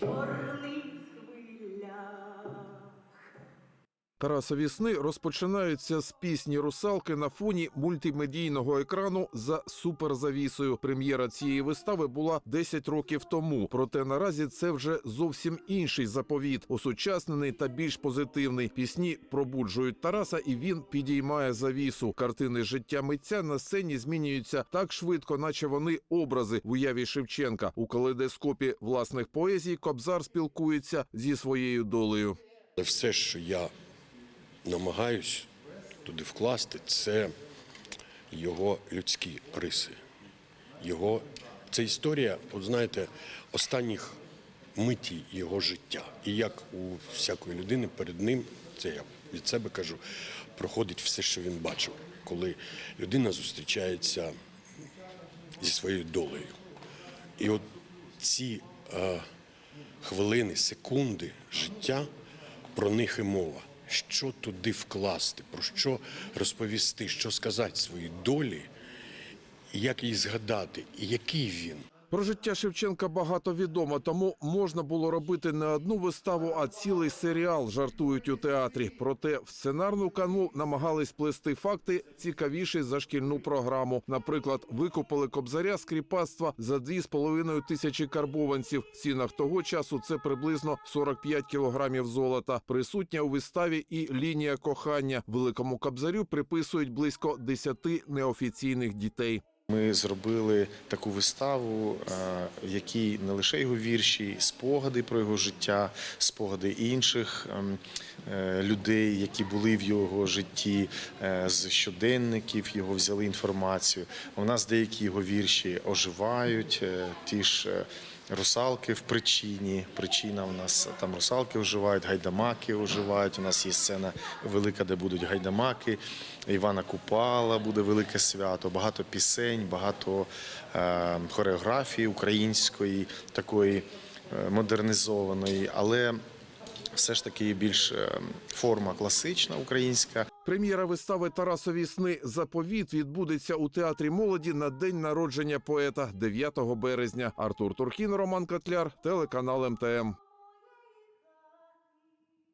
Чорний Тарасові сни розпочинаються з пісні русалки на фоні мультимедійного екрану за суперзавісою. Прем'єра цієї вистави була 10 років тому. Проте наразі це вже зовсім інший заповіт, осучаснений та більш позитивний. Пісні пробуджують Тараса, і він підіймає завісу. Картини життя митця на сцені змінюються так швидко, наче вони образи в уяві Шевченка. У калейдоскопі власних поезій Кобзар спілкується зі своєю долею. Все, що я намагаюсь туди вкласти, це його людські риси. Його це історія, от знаєте, останніх миті його життя. І як у всякої людини перед ним, це я від себе кажу, проходить все, що він бачив, коли людина зустрічається зі своєю долею. І от ці е, хвилини, секунди життя, про них і мова. Що туди вкласти, про що розповісти, що сказати своїй долі, як її згадати, і який він. Про життя Шевченка багато відомо, тому можна було робити не одну виставу, а цілий серіал. Жартують у театрі. Проте в сценарну канву намагались плести факти цікавіші за шкільну програму. Наприклад, викупили кобзаря з кріпацтва за 2,5 тисячі карбованців. В цінах того часу це приблизно 45 кілограмів золота. Присутня у виставі і лінія кохання. Великому кобзарю приписують близько 10 неофіційних дітей. Ми зробили таку виставу, е, в якій не лише його вірші, спогади про його життя, спогади інших ем, е, людей, які були в його житті, е, з щоденників його взяли інформацію. У нас деякі його вірші оживають, ті ж. Русалки в причині. Причина у нас там русалки оживають, гайдамаки оживають. У нас є сцена велика, де будуть гайдамаки. Івана Купала буде велике свято. Багато пісень, багато е, хореографії української, такої е, модернізованої, але все ж таки більш е, форма класична українська. Прем'єра вистави Тарасові сни Заповіт відбудеться у театрі молоді на день народження поета 9 березня. Артур Туркін, Роман Котляр, телеканал МТМ.